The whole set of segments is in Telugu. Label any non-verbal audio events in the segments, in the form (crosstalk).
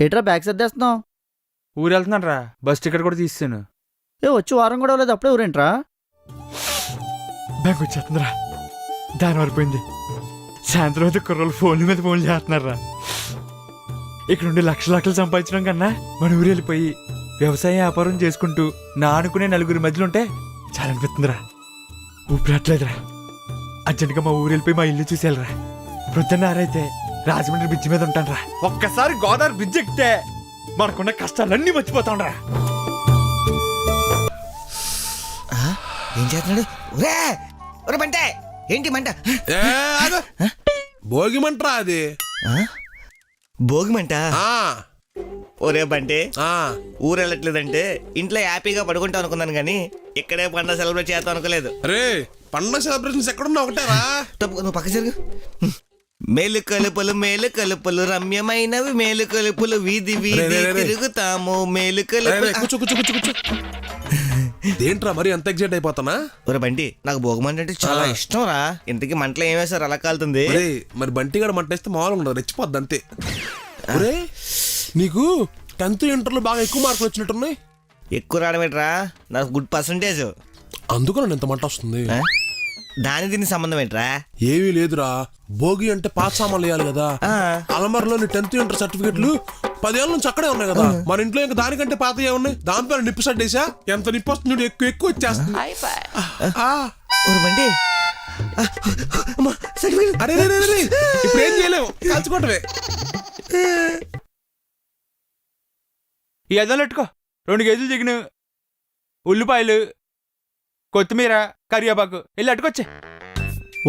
ఏట్రా బ్యాగ్ సర్దేస్తున్నావు ఊరు వెళ్తున్నాను రా బస్ టికెట్ కూడా తీసాను ఏ వచ్చి వారం కూడా లేదు అప్పుడే ఊరేంట్రా? బ్యాంక్ వచ్చేస్తుందిరా. దాని వరపోయింది సాయంత్రం అయితే కుర్రోళ్ళు ఫోన్ల మీద ఫోన్లు చేస్తున్నారా ఇక్కడ నుండి లక్ష లక్షలు సంపాదించడం కన్నా మన ఊరు వెళ్ళిపోయి వ్యవసాయ వ్యాపారం చేసుకుంటూ నా అనుకునే నలుగురి మధ్యలో ఉంటే చాలా అనిపిస్తుందిరా. ఊపిరట్లేదురా అర్జెంట్గా మా ఊరు వెళ్ళిపోయి మా ఇల్లు చూసేయాలరా. ప్రొద్దున్నారైతే రాజమండ్రి బ్రిడ్జ్ మీద ఉంటానురా ఒక్కసారి గోదావరి బ్రిడ్జ్ ఎక్కితే మనకున్న కష్టాలన్నీ మర్చిపోతాంరా ఏం చేస్తున్నాడు? ఒరే! ఒరే మంటే ఏంటి మంట. భోగి మంటరా అది? భోగి మంట? ఆ, ఒరే బంటే! ఆ. ఊరు వెళ్ళట్లేదంటే ఇంట్లో హ్యాపీగా పడుకుంటాం అనుకున్నాను కానీ ఇక్కడే పండుగ సెలబ్రేట్ చేద్దాం అనుకోలేదు. రే పండగ సెలబ్రేషన్స్ ఎక్కడున్నా ఒకటేరా? తప్పు నువ్వు పక్క జరుగు. మేలు కలుపులు మేలు కలుపులు రమ్యమైనవి మేలు కలుపులు వీధి వీధి. తిరుగుతాము మేలు రే, రే, కలుపులు. కూర్చో కూర్చో కూర్చో కూర్చో. దేంట్రా మరి అంత ఎగ్జైట్ అయిపోతానా? ఒరే బంటి నాకు భోగి మంట అంటే చాలా. ఇష్టం రా. ఇంతకీ మంటలు ఏం వేశారు? అలా కాలుతుంది. మరి బంటి గడ మంటేస్తే మామూలుగా ఉండదు రెచ్చిపోద్ది అంతే. ఒరే నీకు టెన్త్ ఇంటర్లో బాగా ఎక్కువ మార్కులు వచ్చినట్టున్నాయి. ఎక్కువ రావడం ఏంట్రా నాకు గుడ్ పర్సంటేజ్ అందుకు నన్ను ఇంత మంట వస్తుంది. దాని దీనికి సంబంధం ఏంట్రా? ఏమీ లేదురా. భోగి అంటే పాత సామాన్లు వేయాలి కదా. ఆ. అలమరలోని టెన్త్ ఇంటర్ సర్టిఫికెట్లు పదేళ్ళ నుంచి అక్కడే ఉన్నాయి కదా. మన ఇంట్లో ఇంకా దానికంటే పాత ఏమున్నాయి? దాంతో నిప్పు సడ్డేసా ఎంత నిప్పు వస్తుంది ఎక్కువ ఎక్కువ వచ్చేస్తుంది. సర్టిఫికెట్. అరే. ఇప్పుడు ఏం చేయలేము కాల్చుకోవటమే ఈ అద్దం పెట్టుకో. రెండు కేజీలు చికెన్ ఉల్లిపాయలు కొత్తిమీర కరివేపాకు వెళ్ళి అట్టుకొచ్చే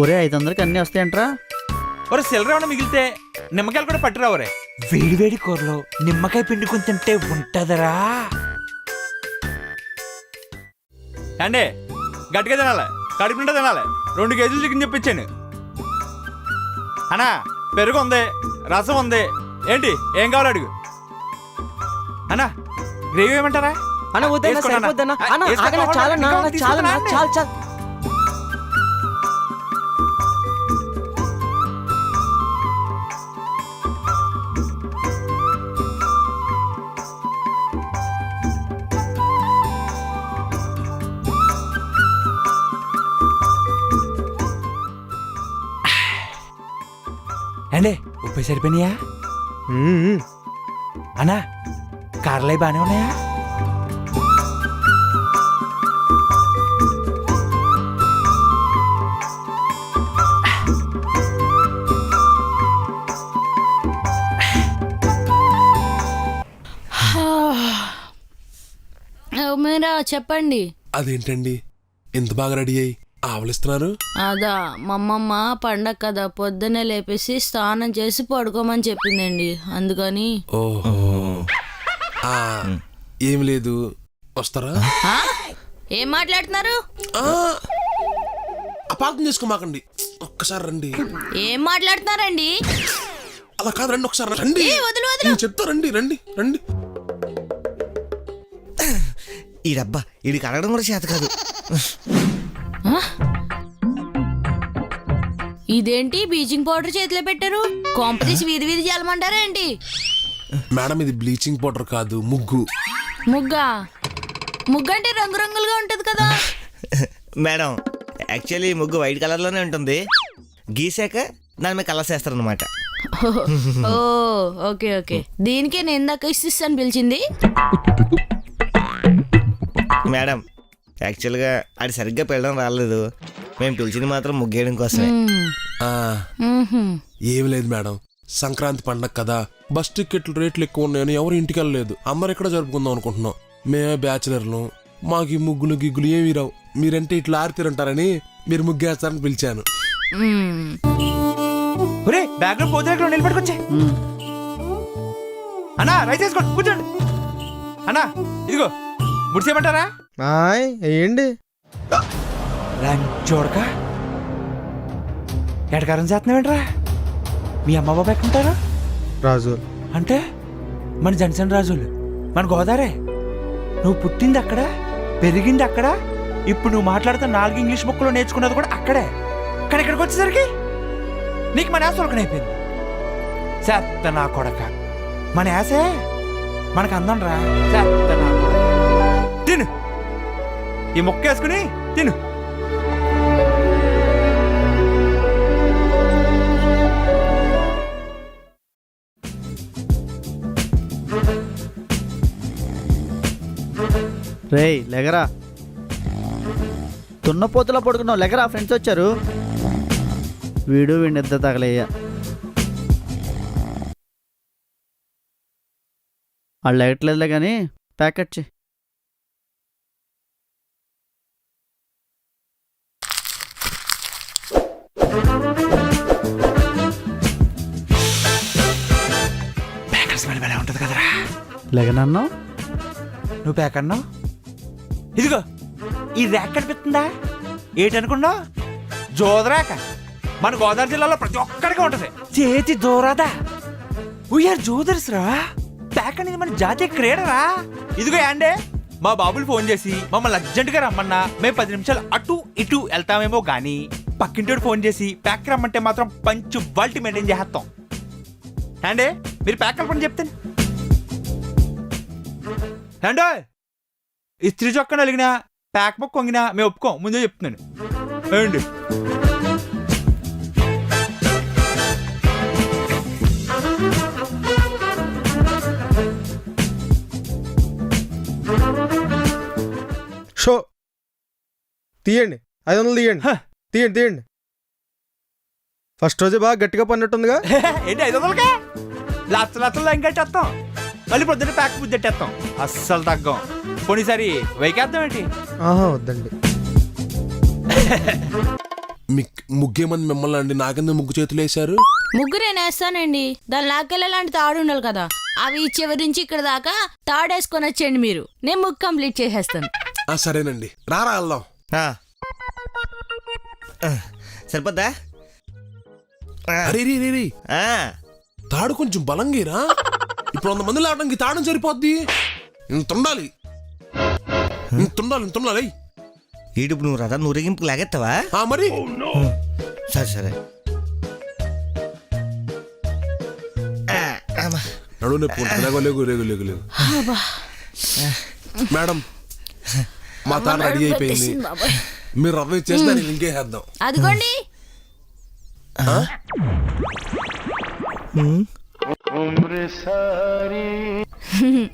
ఒరే ఐదు వందలకి అన్నీ వస్తాయంట్రా. ఒరే సిల్లర ఏమైనా మిగిలితే నిమ్మకాయలు కూడా పట్టురా ఒరే. వేడి వేడి కూరలో నిమ్మకాయ పిండుకొని తింటే ఉంటదరా. అండి గట్టిగా తినాలి. కడుపు నిండా తినాలి. రెండు కేజీలు చికెన్ చెప్పించాను అన్నా పెరుగు ఉంది రసం ఉంది. ఏంటి ఏం కావాలి అడుగు. అన్నా గ్రేవీ ఏమంటారా? అన్న వద్దన్న వేసుకోండి అన్న. సరిపోద్దన్న. ఆ, అన్న వేసుకో, ఆగన్న కావాలి, చాలా ఇంకా చాలా తీసుకుంటున్నా చాలా అన్న. చాలా చాలా. అండి ఉప్పు సరిపోయినాయా? అన్నా కార్లై బాగానే ఉన్నాయా? మీరా చెప్పండి. అదేంటండి? ఎంత బాగా రెడీ అయ్యి ఆవలిస్తున్నారు? అదా మా అమ్మమ్మ పండగ కదా పొద్దున్నే లేపేసి స్నానం చేసి పడుకోమని చెప్పిందండి. అందుకని. ఓహో. ఆ, ఏం లేదు. వస్తారా? ఆ? ఏం మాట్లాడుతున్నారు? ఆ, అపార్థం చేసుకోమాకండి. ఒక్కసారి రండి. ఏం మాట్లాడుతున్నారండి? అలా కాదు రండి ఒకసారి రండి. ఏ, వదిలు, వదిలు. నేను చెప్తా రండి రండి రండి. ఈ డబ్బా వీడికి అడగడం కూడా చేత కాదు? ఇదేంటి బీచింగ్ పౌడర్ చేతిలో పెట్టారు? కొంపతీసి వీధి వీధి చల్లమంటారా ఏంటి? మేడం ఇది బ్లీచింగ్ పౌడర్ కాదు ముగ్గు. ముగ్గా? ముగ్గు అంటే రంగురంగులుగా ఉంటది కదా. మేడం యాక్చువల్లీ ముగ్గు వైట్ కలర్లోనే ఉంటుంది. గీసాక దాని మీద కలర్స్ వేస్తారనమాట ఓ ఓకే ఓకే. దీనికే నేను ఇందాక ఇస్తాను పిలిచింది. మేడం యాక్చువల్గా అది సరిగ్గా పెళ్ళడం రాలేదు. మేము పిలిచింది మాత్రం ముగ్గేయడం కోసమే. మ్మ్. ఆ, మ్మ్హ్మ్. ఏం లేదు మేడం. సంక్రాంతి పండగ కదా. బస్ టికెట్లు రేట్లు ఎక్కువ ఉన్నాయని ఎవరు ఇంటికి వెళ్ళలేదు. అందరు ఇక్కడ జరుపుకుందాం అనుకుంటున్నాం. మేమే బ్యాచులర్లు. మాకు ఈ ముగ్గులు గిగ్గులు ఏమీ రావు. మీరంటే ఇట్లా ఆరితీరంటారని మీరు ముగ్గేస్తారని పిలిచాను. మ్మ్. ఒరే పోతే. అన్నా రైస్ వేసుకోండి. కూర్చోండి. అన్నా ఇదిగో. ముడిసేయమంటారా? ఆయ్ ఏంటి చూడక. ఎడకారం చేస్తున్నావేంట్రా? మీ అమ్మ బాబా ఎక్కడుంటారు? రాజు. అంటే మన జనసేన రాజులు మన గోదావరే. నువ్వు పుట్టింది అక్కడ పెరిగింది అక్కడ ఇప్పుడు నువ్వు మాట్లాడుతున్న నాలుగు ఇంగ్లీష్ బుక్లో నేర్చుకున్నది కూడా అక్కడే. కానీ ఇక్కడికి వచ్చేసరికి నీకు మన ఆస్తులకనైపోయింది చేత నా కొడక. మన యాసే మనకు అందం రా. చెత్త నా. తిను. ఈ మొక్క వేసుకుని తిను. రేయ్ లెగరా. తున్నపోతులా పడుకున్నావు లెగరా ఫ్రెండ్స్ వచ్చారు. వీడు వీడి తగలేయ వాళ్ళు లెగట్లేదులే కానీ ప్యాకెట్ చే స్మెల్ భలే ఉంటుంది కదరా. లెగనన్నావు? నువ్వు ప్యాక్ అన్నావు ఇదిగో ఈ ర్యాక్ కనిపిస్తుందా? ఏటనుకున్నావు జోదరాక మన గోదావరి జిల్లాలో ప్రతి ఒక్కడికి ఉంటది. చేతి జోరాదా? వీఆర్ జోదర్స్ రా. ప్యాక్ అనేది మన జాతీయ క్రీడరా. ఇదిగో యాండే మా బాబులు ఫోన్ చేసి మమ్మల్ని అర్జెంటుగా రమ్మన్నా మేము పది నిమిషాలు అటు ఇటు వెళ్తామేమో గానీ పక్కింటోడు ఫోన్ చేసి ప్యాక్ రమ్మంటే మాత్రం పంచు బాల్టీ మెయింటైన్ చేస్తాం యాండే మీరు ప్యాక్ కలపని చెప్తాను. ఏంటో ఇస్త్రీ చొక్క నలిగినా ప్యాక్ బుక్ వంగినా మేము ఒప్పుకోం. ముందే చెప్తున్నాను. ఏంటి షో తీయండి. ఐదు వందలు తీయండి. తీయండి తీయండి. ఫస్ట్ రోజే బాగా గట్టిగా పన్నట్టుందిగా (laughs) ఏంటి ఐదు వందలకే? లచ్చ లచ్చలు ఇంకట్టేస్తాం మళ్ళీ పొద్దున్న ప్యాక్ బుద్ధెట్టేస్తాం అస్సలు తగ్గం. పోనీసారి వైకేద్దాం ఏంటి? ఆహా వద్దండి. (laughs) మీకు ముగ్గేమంది మిమ్మల్ని అండి నాకెందుకు ముగ్గు చేతులు వేశారు? ముగ్గురు నేను వేస్తానండి దాని లాకెళ్ళలాంటి తాడు ఉండాలి కదా. అవి ఈ చివరి నుంచి ఇక్కడ దాకా తాడేసుకొని వచ్చేయండి మీరు. నేను ముగ్గు కంప్లీట్ చేసేస్తాను. ఆ సరేనండి. రారా వెళ్దాం. ఆ. ఆ, సరిపోద్దా? ఆ, అరే రీ రీ రీ. ఆ. తాడు కొంచెం బలంగిరా. ఇప్పుడు వంద మంది లావడానికి తాడం సరిపోద్ది. ఇంత ఉండాలి. ఇంత ఉండాలి ఇంత ఉండాలి. ఏయ్. ఈడుపు నువ్వు రథం ఊరేగింపు లాగెత్తావా? ఆ మరి. సరే సరే. ఆ, అమ్మా. నడువు నొప్పి ఉంటుంది. లేగు లేగు లేగు లేగు లేగు. మేడం మా తాను రెడీ అయిపోయింది బాబాయ్. మీరు రథం ఇచ్చేస్తే నేను ఇంకేసేద్దాం. అదిగోండి. (laughs)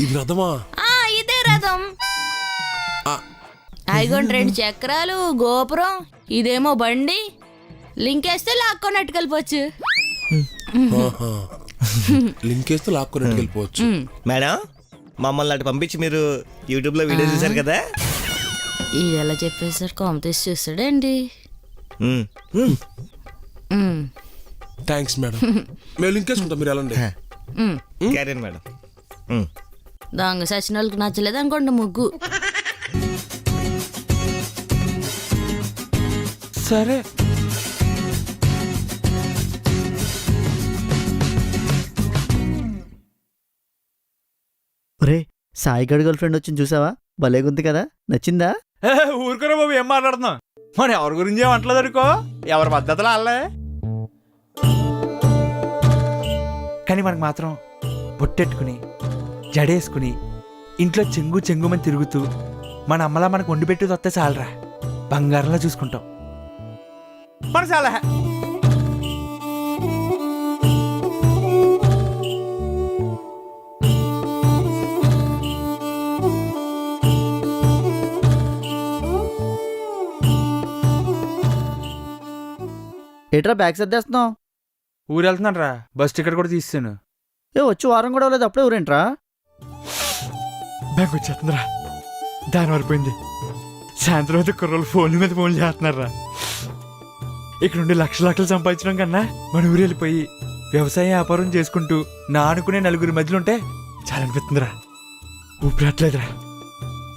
ఇది రథమా? ఆ ఇదే రథం. ఆ, అయిగోండి రెండు చక్రాలు గోపురం ఇదేమో బండి. లింక్ వేస్తే లాక్కొని వెళ్ళిపోవచ్చు ఆహా. లింక్ వేస్తే లాక్కొని వెళ్ళిపోవచ్చు మేడం మమ్మల్ని అటు పంపించి మీరు యూట్యూబ్లో వీడియో చూశారు కదా? ఇది ఎలా చెప్పేసారు కాంపిటీస్ చూస్తాడండి ఉమ్. ఉమ్, థ్యాంక్స్ మేడం (laughs) మేము లింక్ వేసుకుంటాం మీరు వెళ్ళండి. ఉమ్. Carry on, madam. దొంగ సచిన వాళ్ళకి నచ్చలేదు అనుకోండి ముగ్గు. సరే. ఒరే సాయి గడి గర్ల్ ఫ్రెండ్ వచ్చింది చూసావా? భలేగుంది కదా నచ్చిందా? ఊరుకోరా బాబు ఏం మాట్లాడుతున్నాం మన ఎవరి గురించి ఏమంటలేదు అనుకో ఎవరి పద్ధతిలో అల్లే కానీ మనకు మాత్రం బొట్టెట్టుకుని జడేసుకుని ఇంట్లో చెంగు చెంగుమని తిరుగుతూ మన అమ్మలా మనకు వండి పెట్టి వస్తే చాలరా. బంగారంలో చూసుకుంటాం. మన చాలా ఏట్రా బ్యాగ్ సర్దేస్తున్నావు? ఊరు వెళ్తున్నాను రా బస్ టికెట్ కూడా తీస్తాను ఏ వచ్చి వారం కూడా లేదు అప్పుడే ఊరేంట్రా? బ్యాంక్ వచ్చేస్తుందిరా. దాని వరపోయింది సాయంత్రం అయితే కుర్రోళ్ళు ఫోన్ల మీద ఫోన్లు చేస్తున్నారా ఇక్కడ నుండి లక్ష లక్షలు సంపాదించడం కన్నా మన ఊరు వెళ్ళిపోయి వ్యవసాయ వ్యాపారం చేసుకుంటూ నా అనుకునే నలుగురి మధ్యలో ఉంటే చాలా అనిపిస్తుందిరా. ఊపిరట్లేదురా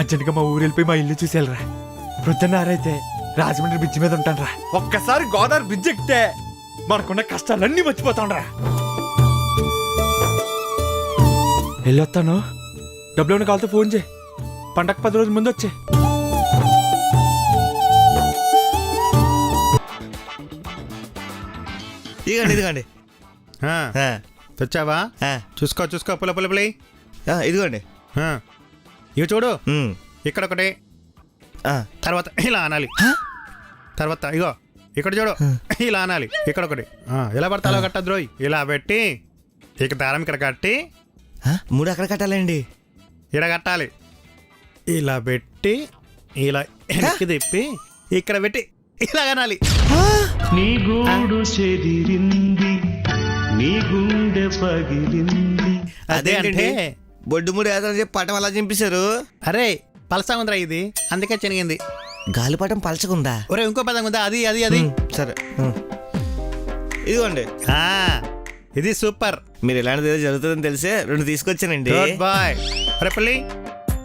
అర్జెంట్గా మా ఊరు వెళ్ళిపోయి మా ఇల్లు చూసి వెళ్ళరా ప్రొద్దున్న ఆరైతే రాజమండ్రి బ్రిడ్జ్ మీద ఉంటానురా. ఒక్కసారి గోదావరి బ్రిడ్జ్ ఎక్కితే మనకున్న కష్టాలన్నీ మర్చిపోతాంరా వెళ్ళొస్తాను డబ్బులు ఏమైనా కావాలితే ఫోన్ చేయి. పండగ పది రోజుల ముందు వచ్చే. ఇదిగోండి ఇదిగోండి. ఆ. తెచ్చావా? ఆ, చూసుకో చూసుకో పుల పుల పులి ఆ, ఇదిగోండి. ఆ. ఇవి చూడు. ఉమ్, ఇక్కడ ఒకటి ఆ, తర్వాత ఇలా అనాలి. తర్వాత ఇగో ఇక్కడ చూడు. ఇలా అనాలి. ఇక్కడ ఒకటి. ఆ, ఎలా పడితే అలా కట్టద్దు రోయ్. ఇలా పెట్టి ఇక దారం ఇక్కడ కట్టి మూడు అక్కడ కట్టాలండి. ఇక్కడ కట్టాలి. ఇలా పెట్టి ఇలా వెనక్కి తిప్పి ఇక్కడ పెట్టి ఇలా అనాలి. నీ గూడు చెదిరింది నీ గుండె పగిలింది. అదే అంటే బొడ్డు మూడు చెప్పి పటం అలా చింపేశారు. అరే పలసా ఉందిరా ఇది. అందుకే చెనిగింది. గాలిపటం పలచకుందా? ఒరే ఇంకో పదం ఉందా? అది అది అది. సరే. ఇదిగోండి. ఆ, ఇది సూపర్. మీరు ఇలాంటిది ఏదో జరుగుతుందని తెలిసే రెండు తీసుకొచ్చానండి. బాయ్. అరే పల్లి